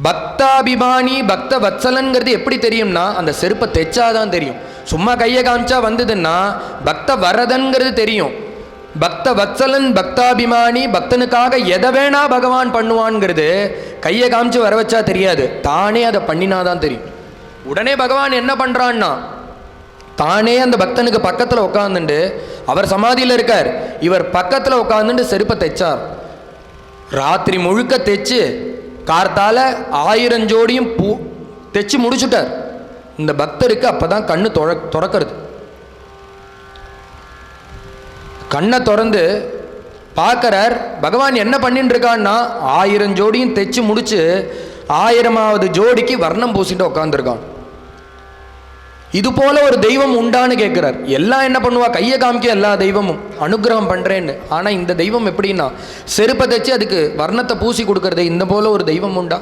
பக்தாபிமானி பக்த வத்சலன்கிறது எப்படி தெரியும்னா அந்த செருப்பை தைச்சாதான் தெரியும். சும்மா கையை காமிச்சா வந்ததுன்னா பக்த வரதன்கிறது தெரியும். பக்த வத்சலன் பக்தாபிமானி பக்தனுக்காக எதை வேணா பகவான் பண்ணுவான்ங்கிறது கையை காமிச்சு வர வச்சா தெரியாது. தானே அதை பண்ணினாதான் தெரியும். உடனே பகவான் என்ன பண்ணுறான்னா தானே அந்த பக்தனுக்கு பக்கத்தில் உட்காந்துண்டு அவர் சமாதியில் இருக்கார். இவர் பக்கத்தில் உட்காந்துட்டு செருப்பை தைச்சார். ராத்திரி முழுக்க தைச்சு கார்த்தால ஆயிரம் ஜோடியும் பூ தைச்சு முடிச்சுட்டார். இந்த பக்தருக்கு அப்பதான் கண்ணு தொற திறக்கிறது. கண்ணை திறந்து பார்க்கறார் பகவான் என்ன பண்ணிட்டு இருக்கான்னா ஆயிரம் ஜோடியும் தைச்சு முடிச்சு ஆயிரமாவது ஜோடிக்கு வர்ணம் பூசிட்டு உட்காந்துருக்கான் இது போல ஒரு தெய்வம் உண்டான்னு கேட்குறார் எல்லாம் என்ன பண்ணுவா? கையை காமிக்க எல்லா தெய்வமும். அனுகிரகம் பண்ணுறேன்னு ஆனால் இந்த தெய்வம் எப்படின்னா செருப்பை தைச்சு அதுக்கு வர்ணத்தை பூசி கொடுக்கறது இந்த போல ஒரு தெய்வம் உண்டா?